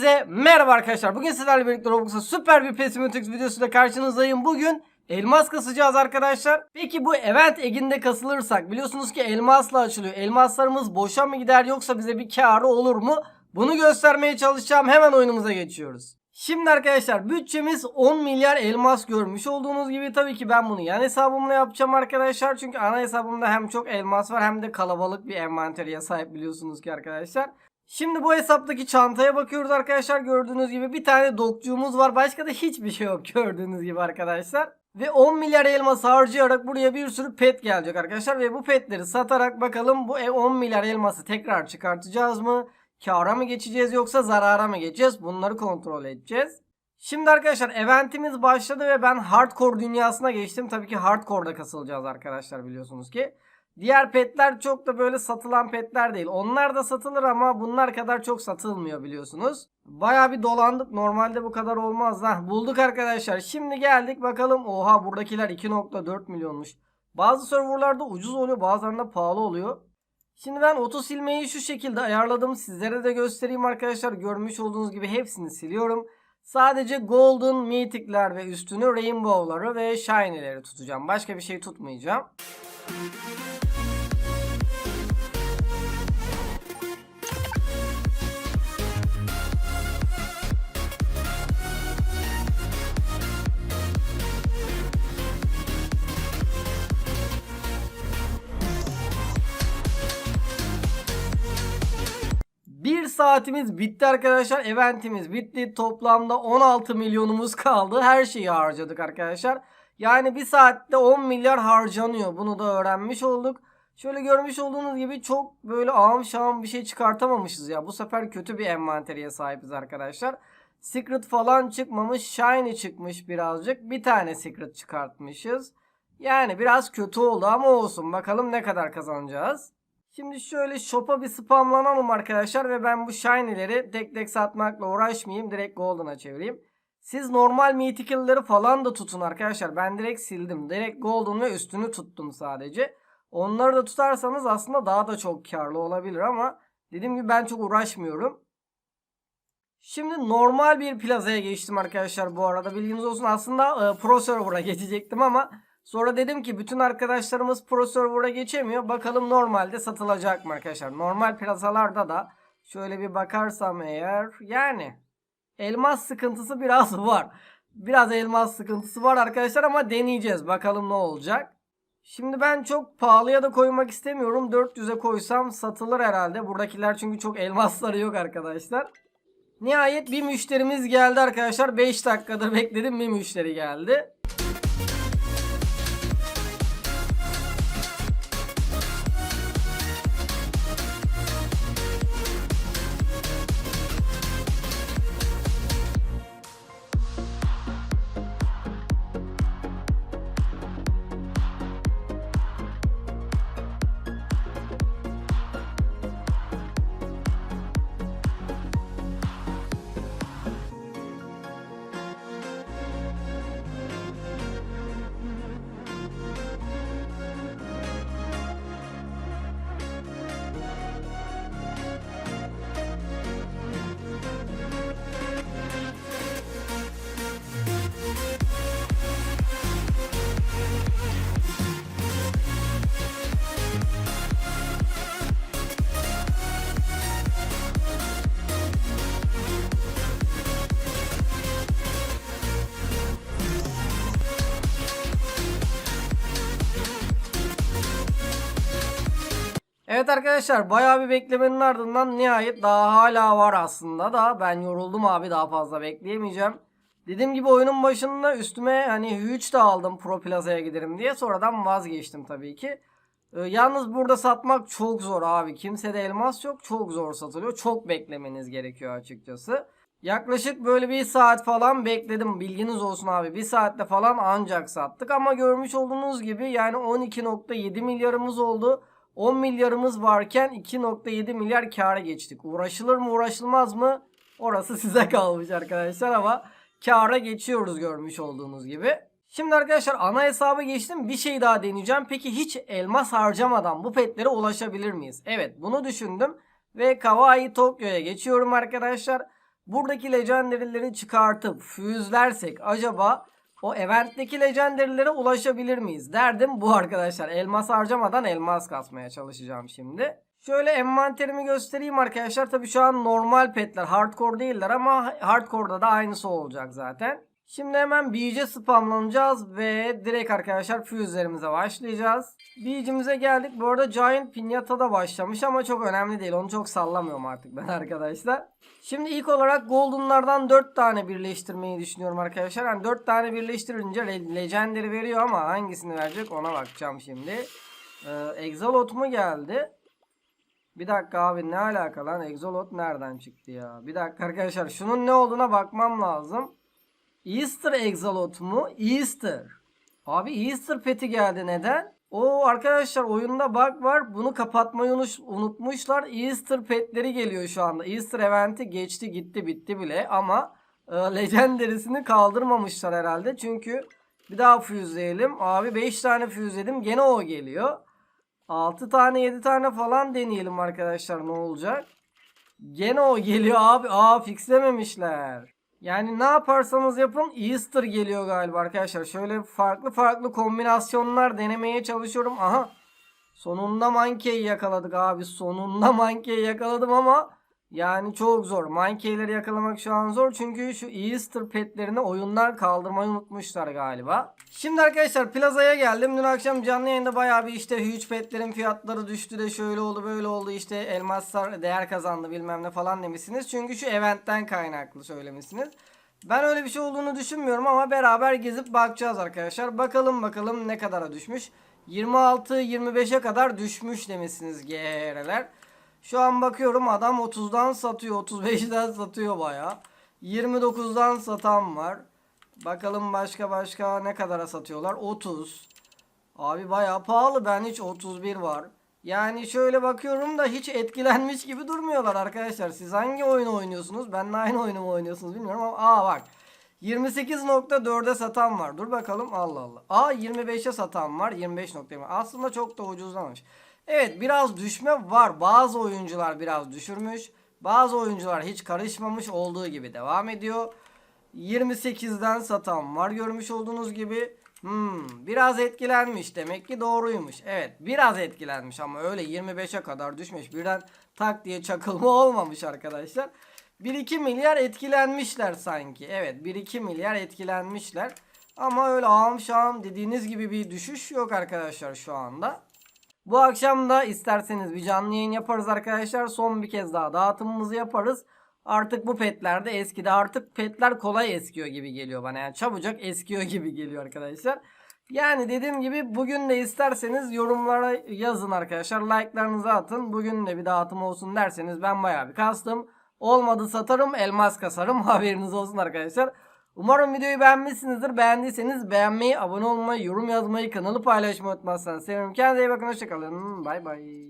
Hepinize merhaba arkadaşlar. Bugün sizlerle birlikte Roblox'a süper bir Pesimetrix videosuyla karşınızdayım. Bugün elmas kasacağız arkadaşlar. Peki bu event eginde kasılırsak biliyorsunuz ki elmasla açılıyor. Elmaslarımız boşa mı gider yoksa bize bir karı olur mu? Bunu göstermeye çalışacağım. Hemen oyunumuza geçiyoruz. Şimdi arkadaşlar bütçemiz 10 milyar elmas görmüş olduğunuz gibi tabii ki ben bunu yan hesabımla yapacağım arkadaşlar. Çünkü ana hesabımda hem çok elmas var hem de kalabalık bir envanteriye sahip biliyorsunuz ki arkadaşlar. Şimdi bu hesaptaki çantaya bakıyoruz arkadaşlar. Gördüğünüz gibi bir tane dokçuğumuz var. Başka da hiçbir şey yok gördüğünüz gibi arkadaşlar. Ve 10 milyar elmas harcayarak buraya bir sürü pet gelecek arkadaşlar. Ve bu petleri satarak bakalım bu 10 milyar elması tekrar çıkartacağız mı? Kâra mı geçeceğiz yoksa zarara mı geçeceğiz? Bunları kontrol edeceğiz. Şimdi arkadaşlar eventimiz başladı ve ben hardcore dünyasına geçtim. Tabii ki hardcore'da kasılacağız arkadaşlar biliyorsunuz ki. Diğer petler çok da böyle satılan petler değil. Onlar da satılır ama bunlar kadar çok satılmıyor biliyorsunuz. Baya bir dolandık. Normalde bu kadar olmaz. Hah, bulduk arkadaşlar. Şimdi geldik bakalım. Oha buradakiler 2.4 milyonmuş. Bazı serverlarda ucuz oluyor bazılarında pahalı oluyor. Şimdi ben oto silmeyi şu şekilde ayarladım. Sizlere de göstereyim arkadaşlar. Görmüş olduğunuz gibi hepsini siliyorum. Sadece golden mythic'ler ve üstünü rainbow'ları ve shiny'leri tutacağım. Başka bir şey tutmayacağım. Bir saatimiz bitti arkadaşlar. Eventimiz bitti. Toplamda 16 milyonumuz kaldı. Her şeyi harcadık arkadaşlar. Yani bir saatte 10 milyar harcanıyor. Bunu da öğrenmiş olduk. Şöyle görmüş olduğunuz gibi çok böyle ağım şağım bir şey çıkartamamışız ya. Bu sefer kötü bir envanteriye sahibiz arkadaşlar. Secret falan çıkmamış. Shiny çıkmış birazcık. Bir tane secret çıkartmışız. Yani biraz kötü oldu ama olsun. Bakalım ne kadar kazanacağız. Şimdi şöyle shop'a bir spamlanalım arkadaşlar ve ben bu shiny'leri tek tek satmakla uğraşmayayım. Direkt golden'a çevireyim. Siz normal mythical'ları falan da tutun arkadaşlar. Ben direkt sildim. Direkt golden ve üstünü tuttum sadece. Onları da tutarsanız aslında daha da çok karlı olabilir ama dediğim gibi ben çok uğraşmıyorum. Şimdi normal bir plazaya geçtim arkadaşlar bu arada. Bilginiz olsun aslında e, Pro Server'a geçecektim ama sonra dedim ki bütün arkadaşlarımız Pro Server'a geçemiyor. Bakalım normalde satılacak mı arkadaşlar. Normal plazalarda da şöyle bir bakarsam eğer yani elmas sıkıntısı biraz var. Biraz elmas sıkıntısı var arkadaşlar ama deneyeceğiz. Bakalım ne olacak. Şimdi ben çok pahalıya da koymak istemiyorum. 400'e koysam satılır herhalde. Buradakiler çünkü çok elmasları yok arkadaşlar. Nihayet bir müşterimiz geldi arkadaşlar. 5 dakikadır bekledim bir müşteri geldi. Evet arkadaşlar bayağı bir beklemenin ardından nihayet daha hala var aslında da ben yoruldum abi daha fazla bekleyemeyeceğim. Dediğim gibi oyunun başında üstüme hani huge de aldım Pro Plaza'ya giderim diye sonradan vazgeçtim tabii ki. Ee, yalnız burada satmak çok zor abi. Kimsede elmas yok. Çok zor satılıyor. Çok beklemeniz gerekiyor açıkçası. Yaklaşık böyle bir saat falan bekledim. Bilginiz olsun abi. Bir saatte falan ancak sattık. Ama görmüş olduğunuz gibi yani 12.7 milyarımız oldu. 10 milyarımız varken 2.7 milyar kâra geçtik. Uğraşılır mı uğraşılmaz mı? Orası size kalmış arkadaşlar ama kâra geçiyoruz görmüş olduğunuz gibi. Şimdi arkadaşlar ana hesaba geçtim. Bir şey daha deneyeceğim. Peki hiç elmas harcamadan bu petlere ulaşabilir miyiz? Evet bunu düşündüm. Ve Kawaii Tokyo'ya geçiyorum arkadaşlar. buradaki legendary'leri çıkartıp füzlersek acaba o eventteki legendary'lere ulaşabilir miyiz? Derdim bu arkadaşlar. Elmas harcamadan elmas kasmaya çalışacağım şimdi. Şöyle envanterimi göstereyim arkadaşlar. Tabi şu an normal petler hardcore değiller ama hardcore'da da aynısı olacak zaten. Şimdi hemen BC spamlanacağız ve direkt arkadaşlar füzelerimize başlayacağız. BC'mize geldik. Bu arada Giant Piñata da başlamış ama çok önemli değil. Onu çok sallamıyorum artık ben arkadaşlar. Şimdi ilk olarak Golden'lardan 4 tane birleştirmeyi düşünüyorum arkadaşlar. Yani 4 tane birleştirince Le- Legendary veriyor ama hangisini verecek ona bakacağım şimdi. Ee, Exalot mu geldi? Bir dakika abi ne alaka lan? Exolot nereden çıktı ya? Bir dakika arkadaşlar şunun ne olduğuna bakmam lazım. Easter Exalot mu? Easter. Abi Easter peti geldi neden? O arkadaşlar oyunda bug var. Bunu kapatmayı unutmuşlar. Easter petleri geliyor şu anda. Easter eventi geçti gitti bitti bile ama e, Legendary'sini kaldırmamışlar herhalde. Çünkü bir daha füzeleyelim. Abi 5 tane füzeledim gene o geliyor. 6 tane 7 tane falan deneyelim arkadaşlar ne olacak. Gene o geliyor abi. Aa fixlememişler. Yani ne yaparsanız yapın Easter geliyor galiba arkadaşlar. Şöyle farklı farklı kombinasyonlar denemeye çalışıyorum. Aha. Sonunda Monkey'i yakaladık abi. Sonunda Monkey'i yakaladım ama yani çok zor. Monkey'leri yakalamak şu an zor. Çünkü şu Easter petlerini oyundan kaldırmayı unutmuşlar galiba. Şimdi arkadaşlar plazaya geldim. Dün akşam canlı yayında bayağı bir işte huge petlerin fiyatları düştü de şöyle oldu böyle oldu. işte elmaslar değer kazandı bilmem ne falan demişsiniz. Çünkü şu eventten kaynaklı söylemişsiniz. Ben öyle bir şey olduğunu düşünmüyorum ama beraber gezip bakacağız arkadaşlar. Bakalım bakalım ne kadara düşmüş. 26-25'e kadar düşmüş demişsiniz GR'ler. Şu an bakıyorum adam 30'dan satıyor. 35'den satıyor baya. 29'dan satan var. Bakalım başka başka ne kadara satıyorlar. 30. Abi baya pahalı. Ben hiç 31 var. Yani şöyle bakıyorum da hiç etkilenmiş gibi durmuyorlar arkadaşlar. Siz hangi oyunu oynuyorsunuz? Benle aynı oyunu mu oynuyorsunuz bilmiyorum ama aa bak. 28.4'e satan var. Dur bakalım. Allah Allah. Aa 25'e satan var. 25.20. Aslında çok da ucuzlamış. Evet biraz düşme var. Bazı oyuncular biraz düşürmüş. Bazı oyuncular hiç karışmamış olduğu gibi devam ediyor. 28'den satan var görmüş olduğunuz gibi. Hmm, biraz etkilenmiş demek ki doğruymuş. Evet biraz etkilenmiş ama öyle 25'e kadar düşmüş. Birden tak diye çakılma olmamış arkadaşlar. 1-2 milyar etkilenmişler sanki. Evet 1-2 milyar etkilenmişler. Ama öyle ağam şahım dediğiniz gibi bir düşüş yok arkadaşlar şu anda. Bu akşam da isterseniz bir canlı yayın yaparız arkadaşlar. Son bir kez daha dağıtımımızı yaparız. Artık bu petler de eskidi. Artık petler kolay eskiyor gibi geliyor bana. Yani çabucak eskiyor gibi geliyor arkadaşlar. Yani dediğim gibi bugün de isterseniz yorumlara yazın arkadaşlar. Like'larınızı atın. Bugün de bir dağıtım olsun derseniz ben bayağı bir kastım. Olmadı satarım elmas kasarım. Haberiniz olsun arkadaşlar. Umarım videoyu beğenmişsinizdir. Beğendiyseniz beğenmeyi, abone olmayı, yorum yazmayı, kanalı paylaşmayı unutmazsanız sevinirim. Kendinize iyi bakın. Hoşçakalın. Bay bay.